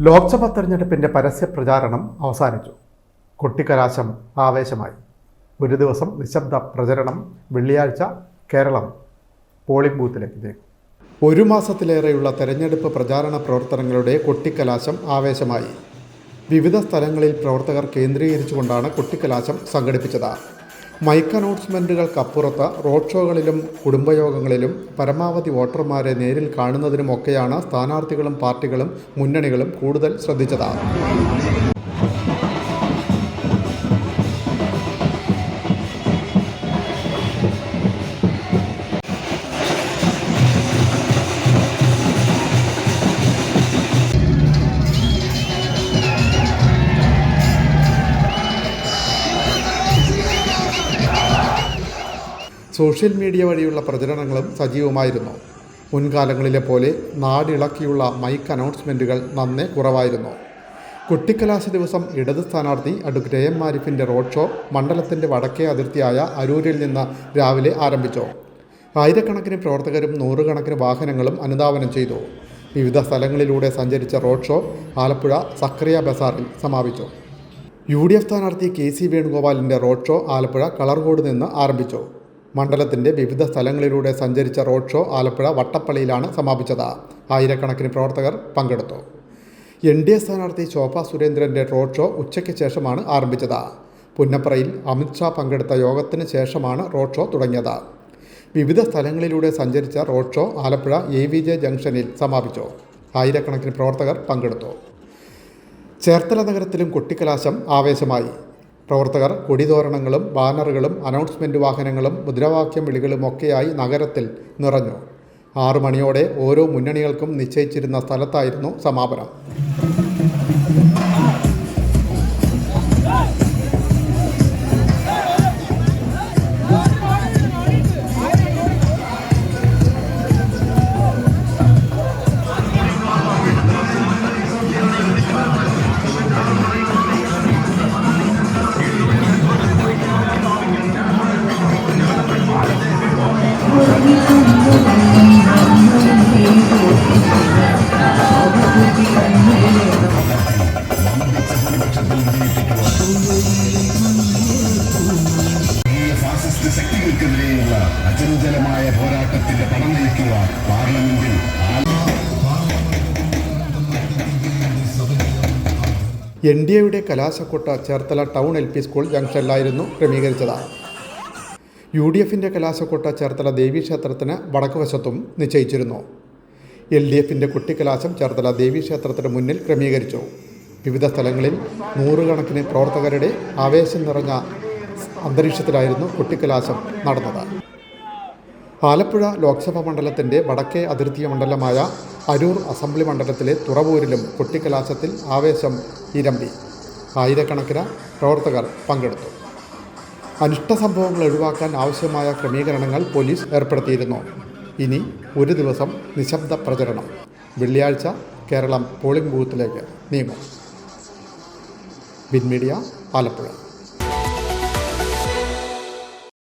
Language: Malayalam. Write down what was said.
ലോക്സഭാ തെരഞ്ഞെടുപ്പിന്റെ പരസ്യ പ്രചാരണം അവസാനിച്ചു. കൊട്ടിക്കലാശം ആവേശമായി. ഒരു ദിവസം നിശബ്ദ പ്രചരണം വെള്ളിയാഴ്ച കേരളം പോളിംഗ് ബൂത്തിലേക്ക് നീങ്ങും. ഒരു മാസത്തിലേറെയുള്ള തെരഞ്ഞെടുപ്പ് പ്രചാരണ പ്രവർത്തനങ്ങളുടെ കൊട്ടിക്കലാശം ആവേശമായി. വിവിധ സ്ഥലങ്ങളിൽ പ്രവർത്തകർ കേന്ദ്രീകരിച്ചുകൊണ്ടാണ് കൊട്ടിക്കലാശം സംഘടിപ്പിച്ചത്. മൈക്ക് അനൗൺസ്മെന്റുകൾക്കപ്പുറത്ത് റോഡ് ഷോകളിലും കുടുംബയോഗങ്ങളിലും പരമാവധി വോട്ടർമാരെ നേരിൽ കാണുന്നതിനുമൊക്കെയാണ് സ്ഥാനാർത്ഥികളും പാർട്ടികളും മുന്നണികളും കൂടുതൽ ശ്രദ്ധിച്ചത്. സോഷ്യൽ മീഡിയ വഴിയുള്ള പ്രചരണങ്ങളും സജീവമായിരുന്നു. മുൻകാലങ്ങളിലെ പോലെ നാടിളക്കിയുള്ള മൈക്ക് അനൗൺസ്മെന്റുകൾ നന്നേ കുറവായിരുന്നു. കുട്ടിക്കലാശ ദിവസം ഇടത് സ്ഥാനാർത്ഥി അഡ്വക്കേറ്റ് എ മാരിഫിന്റെ റോഡ് ഷോ മണ്ഡലത്തിന്റെ വടക്കേ അതിർത്തിയായ അരൂരിൽ നിന്ന് രാവിലെ ആരംഭിച്ചു. ആയിരക്കണക്കിന് പ്രവർത്തകരും നൂറുകണക്കിന് വാഹനങ്ങളും അനുധാവനം ചെയ്തു. വിവിധ സ്ഥലങ്ങളിലൂടെ സഞ്ചരിച്ച റോഡ് ഷോ ആലപ്പുഴ സക്രിയ ബസാറിൽ സമാപിച്ചു. യു ഡി എഫ് സ്ഥാനാർത്ഥി കെ സി വേണുഗോപാലിന്റെ റോഡ് ഷോ ആലപ്പുഴ കളർകോട് നിന്ന് ആരംഭിച്ചു. മണ്ഡലത്തിന്റെ വിവിധ സ്ഥലങ്ങളിലൂടെ സഞ്ചരിച്ച റോഡ് ഷോ ആലപ്പുഴ വട്ടപ്പള്ളിയിലാണ് സമാപിച്ചത്. ആയിരക്കണക്കിന് പ്രവർത്തകർ പങ്കെടുത്തു. എൻ ഡി എ സ്ഥാനാർത്ഥി ശോഭ സുരേന്ദ്രന്റെ റോഡ് ഷോ ഉച്ചയ്ക്ക് ശേഷമാണ് ആരംഭിച്ചത്. പുന്നപ്രയിൽ അമിത്ഷാ പങ്കെടുത്ത യോഗത്തിന് ശേഷമാണ് റോഡ് ഷോ തുടങ്ങിയത്. വിവിധ സ്ഥലങ്ങളിലൂടെ സഞ്ചരിച്ച road show Alappuzha A V J ജംഗ്ഷനിൽ സമാപിച്ചു. ആയിരക്കണക്കിന് പ്രവർത്തകർ പങ്കെടുത്തു. ചേർത്തല നഗരത്തിലും കൊട്ടിക്കലാശം ആവേശമായി. പ്രവർത്തകർ കൊടിതോരണങ്ങളും ബാനറുകളും അനൗൺസ്മെന്റ് വാഹനങ്ങളും മുദ്രാവാക്യം വിളികളുമൊക്കെയായി നഗരത്തിൽ നിറഞ്ഞു. ആറു മണിയോടെ ഓരോ മുന്നണികൾക്കും നിശ്ചയിച്ചിരുന്ന സ്ഥലത്തായിരുന്നു സമാപനം. പോരാട്ടത്തിന്റെ എൻ ഡി എയുടെ കലാശക്കൊട്ട Cherthala town L P school ജംഗ്ഷനിലായിരുന്നു ക്രമീകരിച്ചത്. യു ഡി എഫിന്റെ കലാശക്കൊട്ട ചേർത്തല ദേവീക്ഷേത്രത്തിന് വടക്കുവശത്തും നിശ്ചയിച്ചിരുന്നു. എൽ ഡി എഫിന്റെ കുട്ടിക്കലാശം ചേർത്തല ദേവീക്ഷേത്രത്തിന് മുന്നിൽ ക്രമീകരിച്ചു. വിവിധ സ്ഥലങ്ങളിൽ നൂറുകണക്കിന് പ്രവർത്തകരുടെ ആവേശം നിറഞ്ഞ അന്തരീക്ഷത്തിലായിരുന്നു കുട്ടിക്കലാശം നടന്നത്. ആലപ്പുഴ ലോക്സഭാ മണ്ഡലത്തിന്റെ വടക്കേ അതിർത്തി മണ്ഡലമായ അരൂർ അസംബ്ലി മണ്ഡലത്തിലെ തുറവൂരിലും കുട്ടിക്കലാശത്തിൽ ആവേശം ഇരമ്പി. ആയിരക്കണക്കിന് പ്രവർത്തകർ പങ്കെടുത്തു. അനിഷ്ട സംഭവങ്ങൾ ഒഴിവാക്കാൻ ആവശ്യമായ ക്രമീകരണങ്ങൾ പോലീസ് ഏർപ്പെടുത്തിയിരുന്നു. ഇനി ഒരു ദിവസം നിശബ്ദ പ്രചരണം. വെള്ളിയാഴ്ച കേരളം പോളിംഗ് ബൂത്തിലേക്ക് നീങ്ങും. ബിൻമീഡിയ ആലപ്പുഴ.